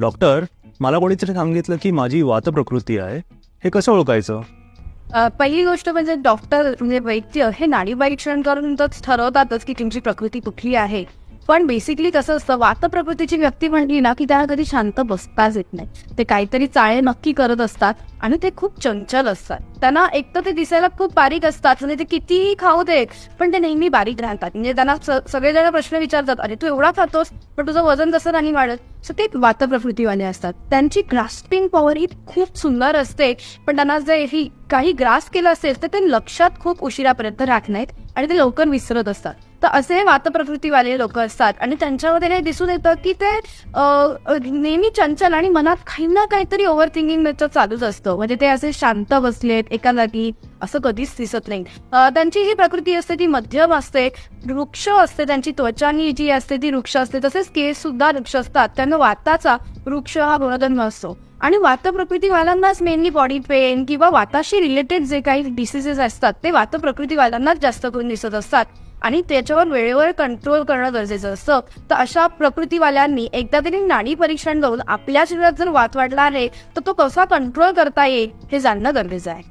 Doctor मला कोणीतरी सांगितलं की माझी वात प्रकृती आहे? हे कसं ओळखायचं? अ, पहिली गोष्ट म्हणजे डॉक्टर म्हणजे वैद्य हे नाडी परीक्षण करून तर ठरवतातच की तुमची प्रकृती कुठली आहे. पण बेसिकली कसं असतं वात प्रकृतीची व्यक्ती म्हणली ना की त्याला कधी शांत बसताच येत नाही. ते काहीतरी चाळे नक्की करत असतात आणि ते खूप चंचल असतात. त्यांना एक तर ते दिसायला खूप बारीक असतात म्हणजे ते कितीही खाऊ दे पण ते नेहमी बारीक राहतात. म्हणजे त्यांना स- सगळेजण प्रश्न विचारतात अरे तू एवढा खातोस पण तुझं वजन कसं नाही वाढत. सो ते वात प्रकृतीवाले असतात. त्यांची ग्रास्पिंग पॉवर ही खूप सुंदर असते पण त्यांना जे ही काही ग्रास केलं असेल तर ते लक्षात खूप उशिरापर्यंत राहत नाहीत आणि ते लवकर विसरत असतात. तर असे वातप्रकृतीवाले लोक असतात. आणि त्यांच्यामध्ये हे दिसून येतं की ते नेहमी चंचल आणि मनात काही ना काहीतरी ओव्हर थिंकिंग चालूच असतं. म्हणजे ते असे शांत बसलेत एका जागी असं कधीच दिसत नाही. त्यांची ही प्रकृती असते ती मध्यम असते वृक्ष असते त्यांची त्वचानी जी असते ती वृक्ष असते. तसेच केस सुद्धा वृक्ष असतात. त्यांना वाताचा वृक्ष हा गुणधर्म असतो. आणि वात प्रकृतीवाल्यांनाच मेनली बॉडी पेन किंवा वाताशी रिलेटेड जे काही डिसिजेस असतात ते वात प्रकृतीवाल्यांनाच जास्त करून दिसत असतात. आणि त्याच्यावर वेळेवर कंट्रोल करणं गरजेचं असतं. तर अशा प्रकृतीवाल्यांनी एकदा तरी नाडी परीक्षण करून आपल्या शरीरात जर वात वाढला आहे तर तो कसा कंट्रोल करता येईल हे जाणणं गरजेचं आहे.